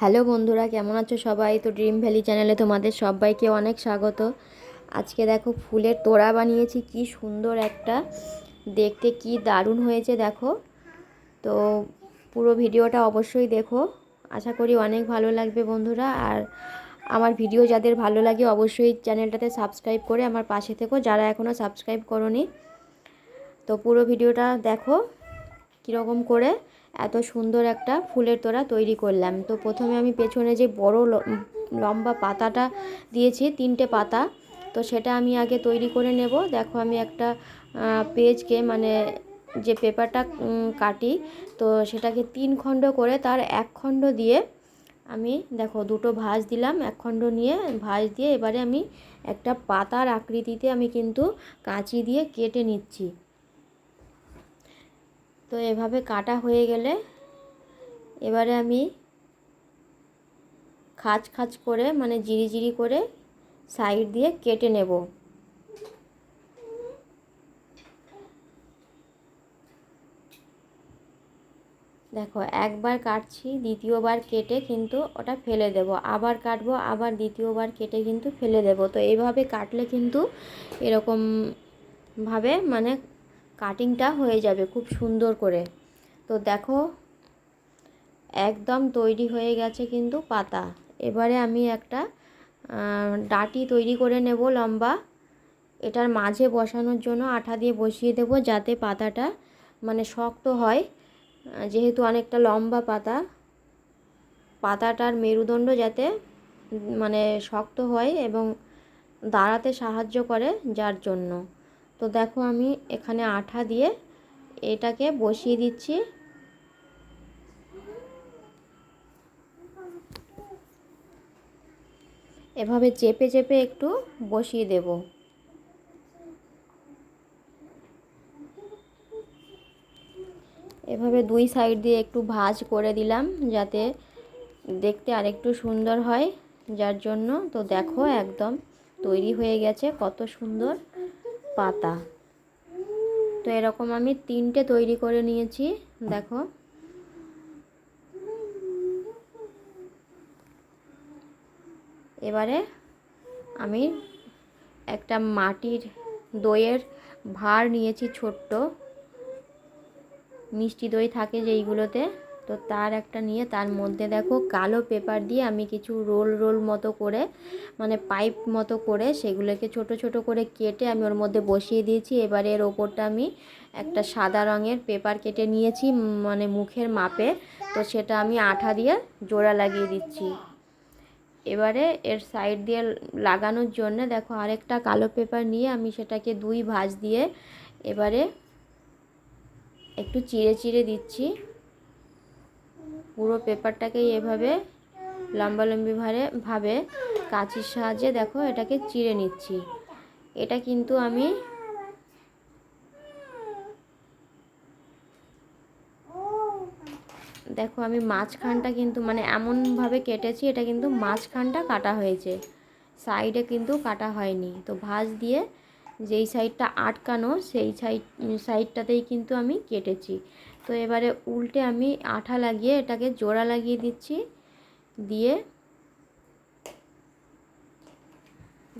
Hello বন্ধুরা, কেমন আছো সবাই? তো ড্রিম ভ্যালি চ্যানেলে তোমাদের সবাইকে অনেক স্বাগত। আজকে দেখো ফুলের তোড়া বানিয়েছি, কি সুন্দর একটা। দেখতে কি দারুণ হয়েছে, দেখো। তো পুরো ভিডিওটা অবশ্যই দেখো। আশা করি অনেক ভালো লাগবে বন্ধুরা, আর আমার ভিডিও যাদের ভালো লাগে অবশ্যই চ্যানেলটাতে সাবস্ক্রাইব করে আমার পাশে থেকো, যারা এখনও সাবস্ক্রাইব করনি। তো পুরো ভিডিওটা দেখো, কীরকম করে। এত সুন্দর একটা ফুলের তোড়া তৈরি করলাম। তো প্রথমে আমি পেছনে যে বড় লম্বা পাতাটা দিয়েছি, তিনটে পাতা, তো সেটা আমি আগে তৈরি করে নেব। দেখো আমি একটা পেজকে মানে যে পেপারটা কাটি, তো সেটাকে তিন খণ্ড করে তার এক খণ্ড দিয়ে আমি দেখো দুটো ভাঁজ দিলাম, এক খণ্ড নিয়ে ভাঁজ দিয়ে এবারে আমি একটা পাতার আকৃতিতে আমি কিন্তু কাঁচি দিয়ে কেটে নিচ্ছি। তো এভাবে কাটা হয়ে গেলে এবারে আমি খাঁচ খাঁচ করে মানে জিরি জিরি করে সাইড দিয়ে কেটে নেব। দেখো, একবার কাটছি, দ্বিতীয়বার কেটে কিন্তু ওটা ফেলে দেব। আবার কাটবো, আবার দ্বিতীয়বার কেটে কিন্তু ফেলে দেব। তো এইভাবে কাটলে কিন্তু এরকমভাবে মানে কাটিংটা হয়ে যাবে খুব সুন্দর করে। তো দেখো, একদম তৈরি হয়ে গেছে কিন্তু পাতা। এবারে আমি একটা ডাটি তৈরি করে নেব লম্বা। এটার মাঝে বসানোর জন্য আঠা দিয়ে বসিয়ে দেব যাতে পাতাটা মানে শক্ত হয়। যেহেতু অনেকটা লম্বা পাতা, পাতাটার মেরুদণ্ড যাতে মানে শক্ত হয় এবং দাঁড়াতে সাহায্য করে যার জন্য। তো দেখো আমি এখানে আঠা দিয়ে এটাকে বসিয়ে দিচ্ছি। এভাবে চেপে চেপে একটু বসিয়ে দেব। এভাবে দুই সাইড দিয়ে একটু ভাঁজ করে দিলাম যাতে দেখতে আরেকটু সুন্দর হয়, যার জন্য তো দেখো একদম তৈরি হয়ে গেছে, কত সুন্দর। পাতা। তো এরকম আমি তিনটে তৈরি করে নিয়েছি, দেখো। এবারে আমি একটা মাটির দইয়ের ভার নিয়েছি ছোট্ট। মিষ্টি দই থাকে যেইগুলোতে। তো তার একটা নিয়ে তার মধ্যে দেখো কালো পেপার দিয়ে আমি কিছু রোল রোল মতো করে মানে পাইপ মতো করে সেগুলোকে ছোট ছোট করে কেটে আমি ওর মধ্যে বসিয়ে দিয়েছি। এবারে এর ওপরটা আমি একটা সাদা রঙের পেপার কেটে নিয়েছি মানে মুখের মাপে। তো সেটা আমি আঠা দিয়ে জোড়া লাগিয়ে দিচ্ছি। এবারে এর সাইড দিয়ে লাগানোর জন্য দেখো আরেকটা কালো পেপার নিয়ে আমি সেটাকে দুই ভাঁজ দিয়ে এবারে একটু চিড়ে চিড়ে দিচ্ছি। পুরো পেপারটাকেই এভাবে লম্বালম্বি ভাবে ভাবে কাঁচির সাহায্যে দেখো এটাকে চিড়ে নিচ্ছি। এটা কিন্তু আমি দেখো আমি মাঝখানটা কিন্তু মানে এমনভাবে কেটেছি, এটা কিন্তু মাঝখানটা কাটা হয়েছে। সাইডে কিন্তু কাটা হয়নি। তো ভাঁজ দিয়ে যেই সাইডটা আটকানো, সেই সাইড সাইডটাতেই কিন্তু আমি কেটেছি। তো এবারে উল্টে আমি আঠা লাগিয়ে এটাকে জোড়া লাগিয়ে দিচ্ছি, দিয়ে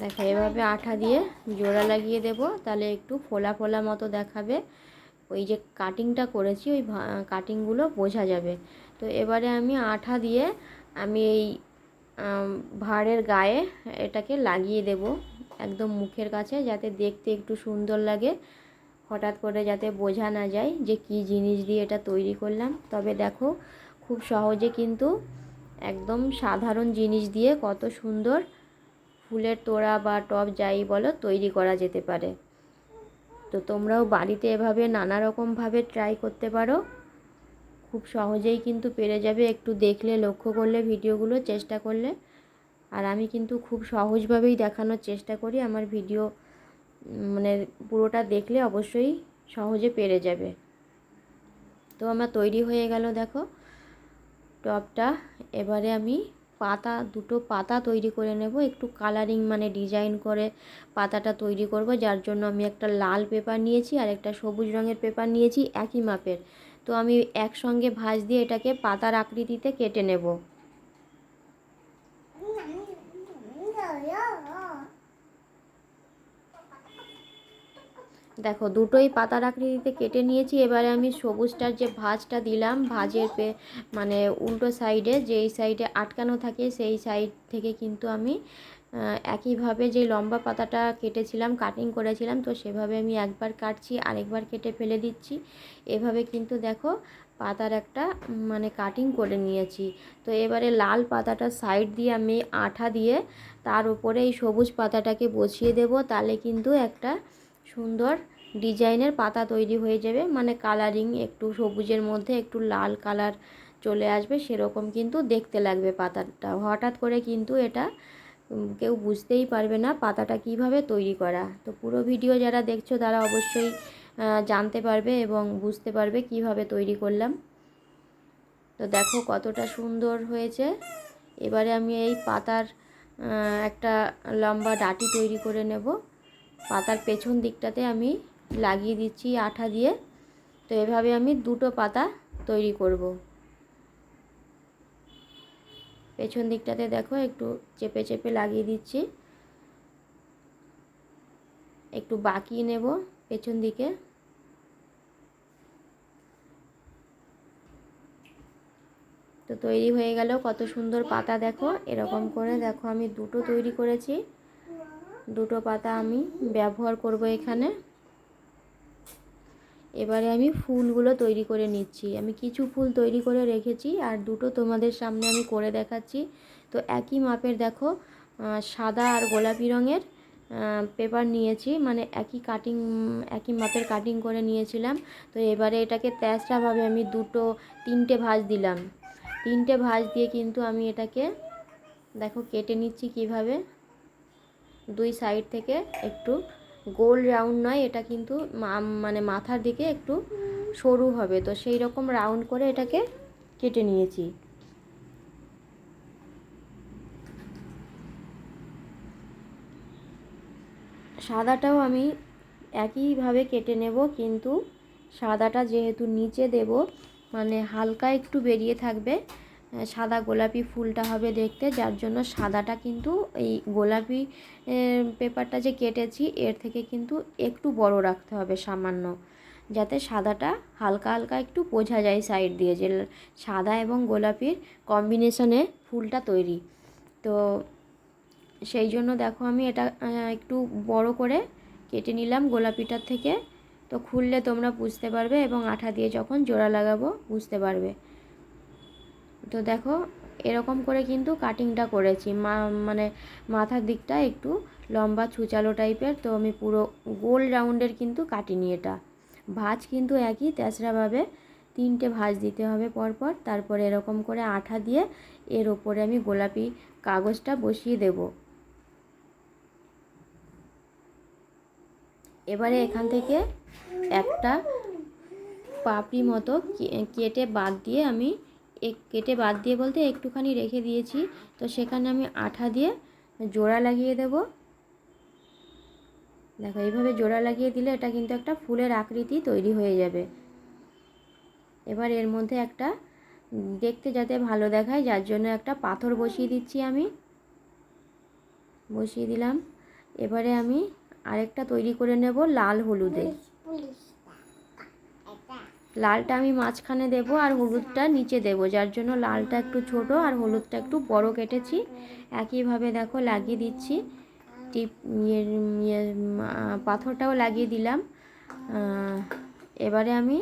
দেখো এভাবে আঠা দিয়ে জোড়া লাগিয়ে দেব, তাহলে একটু ফোলা ফোলা মতো দেখাবে। ওই যে কাটিংটা করেছি, ওই কাটিংগুলো বোঝা যাবে। তো এবারে আমি আঠা দিয়ে আমি এই ভাড়ের গায়ে এটাকে লাগিয়ে দেব একদম মুখের কাছে, যাতে দেখতে একটু সুন্দর লাগে। হঠাৎ করে যাতে বোঝা না যায় যে কি জিনিস দিয়ে এটা তৈরি করলাম। তবে দেখো, খুব সহজে কিন্তু একদম সাধারণ জিনিস দিয়ে কত সুন্দর ফুলের তোড়া বা টব যাই বলো তৈরি করা যেতে পারে। তো তোমরাও বাড়িতে এভাবে নানা রকমভাবে ট্রাই করতে পারো। খুব সহজেই কিন্তু পেরে যাবে। একটু দেখলে, লক্ষ্য করলে, ভিডিওগুলো চেষ্টা করলে। আর আমি কিন্তু খুব সহজভাবেই দেখানোর চেষ্টা করি আমার ভিডিও মানে পুরোটা দেখলে অবশ্যই সহজে পেরে যাবে। তো আমার তৈরি হয়ে গেল দেখো। টপটা, এবারে আমি পাতা, দুটো পাতা তৈরি করে নেব। একটু কালারিং মানে ডিজাইন করে পাতাটা তৈরি করব, যার জন্য আমি একটা লাল পেপার নিয়েছি আর একটা সবুজ রঙের পেপার নিয়েছি একই মাপের। তো আমি একসঙ্গে ভাঁজ দিয়ে এটাকে পাতার আকৃতিতে কেটে নেব। দেখো, দুটোই পাতার আকৃতিতে কেটে নিয়েছি। এবারে আমি সবুজটার যে ভাজটা দিলাম, ভাজের পে মানে উল্টো সাইডে যেই সাইডে আটকানো থাকে, সেই সাইড থেকে কিন্তু আমি একইভাবে যে লম্বা পাতাটা কেটেছিলাম, কাটিং করেছিলাম, তো সেভাবে আমি একবার কাটছি, আরেকবার কেটে ফেলে দিচ্ছি। এভাবে কিন্তু দেখো, পাতার একটা মানে কাটিং করে নিয়েছি। তো এবারে লাল পাতাটা সাইড দিয়ে আমি আঠা দিয়ে, তার উপরে এই সবুজ পাতাটাকে বসিয়ে দেব, তাহলে কিন্তু একটা সুন্দর ডিজাইনের পাতা তৈরি হয়ে যাবে। মানে কালারিং একটু সবুজের মধ্যে একটু লাল কালার চলে আসবে, সেরকম কিন্তু দেখতে লাগবে পাতাটা। হঠাৎ করে কিন্তু এটা কেউ বুঝতেই পারবে না পাতাটা কীভাবে তৈরি করা। তো পুরো ভিডিও যারা দেখছ তারা অবশ্যই জানতে পারবে এবং বুঝতে পারবে কীভাবে তৈরি করলাম। তো দেখো কতটা সুন্দর হয়েছে। এবারে আমি এই পাতার একটা লম্বা ডাটি তৈরি করে নেব। পাতার পেছন দিকটাতে আমি লাগিয়ে দিচ্ছি আঠা দিয়ে। তো এভাবে আমি দুটো পাতা তৈরি করব। পেছন দিকটাতে দেখো একটু চেপে চেপে লাগিয়ে দিচ্ছি। একটু বাকিয়ে নেব পেছন দিকে। তো তৈরি হয়ে গেল। কত সুন্দর পাতা দেখো। এরকম করে দেখো আমি দুটো তৈরি করেছি। দুটো পাতা আমি ব্যবহার করব এখানে। এবারে আমি ফুলগুলো তৈরি করে নিচ্ছি। আমি কিছু ফুল তৈরি করে রেখেছি আর দুটো তোমাদের সামনে আমি করে দেখাচ্ছি। তো একই মাপের দেখো সাদা আর গোলাপি রঙের পেপার নিয়েছি মানে একই কাটিং একই মাপের কাটিং করে নিয়েছিলাম। তো এবারে এটাকে তেসরাভাবে আমি দুটো, তিনটে ভাঁজ দিলাম। তিনটে ভাঁজ দিয়ে কিন্তু আমি এটাকে, দেখো কেটে নিচ্ছি কীভাবে। দুই সাইড থেকে একটু গোল রাউন্ড নয়, এটা কিন্তু মানে মাথার দিকে একটু সরু হবে। তো সেই রকম রাউন্ড করে এটাকে কেটে নিয়েছি। সাদাটাও আমি একইভাবে কেটে নেব, কিন্তু সাদাটা যেহেতু নিচে দেব মানে হালকা একটু বেরিয়ে থাকবে সাদা গোলাপি ফুলটা হবে দেখতে, যার জন্য সাদাটা কিন্তু এই গোলাপি পেপারটা যে কেটেছি, এর থেকে কিন্তু একটু বড় রাখতে হবে সামান্য, যাতে সাদাটা হালকা হালকা একটু বোঝা যায় সাইড দিয়ে যে সাদা এবং গোলাপির কম্বিনেশনে ফুলটা তৈরি। তো সেই জন্য দেখো আমি এটা একটু বড় করে কেটে নিলাম গোলাপিটার থেকে। তো খুললে তোমরা বুঝতে পারবে এবং আঠা দিয়ে যখন জোড়া লাগাবো বুঝতে পারবে। তো দেখো, এরকম করে কিন্তু কাটিংটা করেছি। মা মানে মাথার দিকটা একটু লম্বা ছুচালো টাইপের, তো আমি পুরো গোল রাউন্ডের কিন্তু কাটিনি এটা। ভাঁজ কিন্তু একই, তেসরাভাবে তিনটে ভাঁজ দিতে হবে পরপর। তারপরে এরকম করে আঠা দিয়ে এর ওপরে আমি গোলাপি কাগজটা বসিয়ে দেব। এবারে এখান থেকে একটা পাপড়ি মতো কেটে বাদ দিয়ে আমি কেটে বাদ দিয়ে বলতে একটুখানি রেখে দিয়েছি। তো সেখানে আমি আঠা দিয়ে জোড়া লাগিয়ে দেব। দেখো, এইভাবে জোড়া লাগিয়ে দিলে এটা কিন্তু একটা ফুলের আকৃতি তৈরি হয়ে যাবে। এবার এর মধ্যে একটা দেখতে যাতে ভালো দেখায়, যার জন্য একটা পাথর বসিয়ে দিচ্ছি আমি। বসিয়ে দিলাম। এবারে আমি আরেকটা তৈরি করে নেব লাল হলুদে। লালটা আমি মাঝখানে দেব আর হলুদটা নিচে দেব, যার জন্য লালটা একটু ছোট আর হলুদটা একটু বড় কেটেছি। একইভাবে দেখো লাগিয়ে দিচ্ছি। টিপ ইয়ে পাথরটাও লাগিয়ে দিলাম। এবারে আমি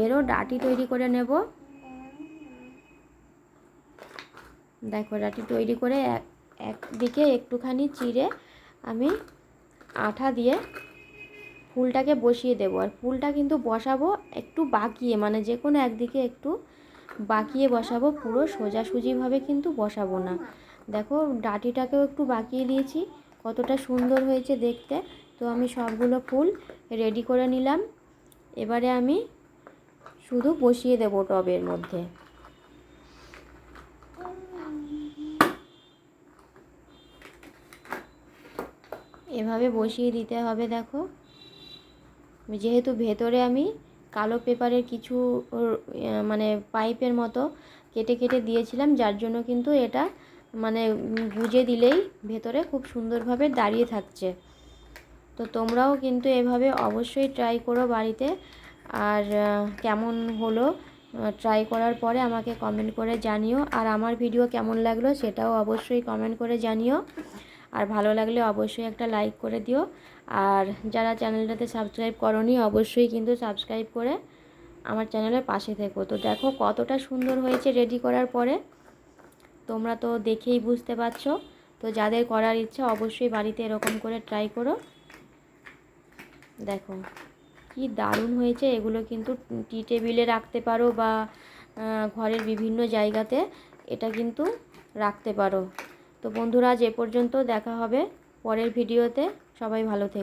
এরও ডাটি তৈরি করে নেব। দেখো ডাটি তৈরি করে এক, একদিকে একটুখানি চিড়ে আমি আঠা দিয়ে ফুলটাকে বসিয়ে দেবো। আর ফুলটা কিন্তু বসাবো একটু বাঁকিয়ে মানে যে কোনো একদিকে একটু বাঁকিয়ে বসাবো, পুরো সোজাসুজিভাবে কিন্তু বসাবো না। দেখো, ডাটিটাকেও একটু বাঁকিয়ে দিয়েছি, কতটা সুন্দর হয়েছে দেখতে। তো আমি সবগুলো ফুল রেডি করে নিলাম। এবারে আমি শুধু বসিয়ে দেবো টবের মধ্যে। এভাবে বসিয়ে দিতে হবে, দেখো। যেহেতু ভেতরে আমি কালো পেপারের কিছু মানে পাইপের মতো কেটে কেটে দিয়েছিলাম, যার জন্য কিন্তু এটা মানে গুজে দিলেই ভেতরে খুব সুন্দরভাবে দাঁড়িয়ে থাকছে। তো তোমরাও কিন্তু এভাবে অবশ্যই ট্রাই করো বাড়িতে। আর কেমন হলো ট্রাই করার পরে আমাকে কমেন্ট করে জানিও। আর আমার ভিডিও কেমন লাগল সেটাও অবশ্যই কমেন্ট করে জানিও। আর ভালো লাগলে অবশ্যই একটা লাইক করে দিও। আর যারা চ্যানেলটাতে সাবস্ক্রাইব করনি, অবশ্যই কিন্তু সাবস্ক্রাইব করে আমার চ্যানেলের পাশে থেকো। তো দেখো কতটা সুন্দর হয়েছে রেডি করার পরে। তোমরা তো দেখেই বুঝতে পারছ। তো যাদের করার ইচ্ছা অবশ্যই বাড়িতে এরকম করে ট্রাই করো। দেখো কি দারুণ হয়েছে। এগুলো কিন্তু টি টেবিলে রাখতে পারো বা ঘরের বিভিন্ন জায়গাতে এটা কিন্তু রাখতে পারো। তো বন্ধুরা আজ এ পর্যন্ত দেখা হবে পরের ভিডিওতে। সবাই ভালো থেকো।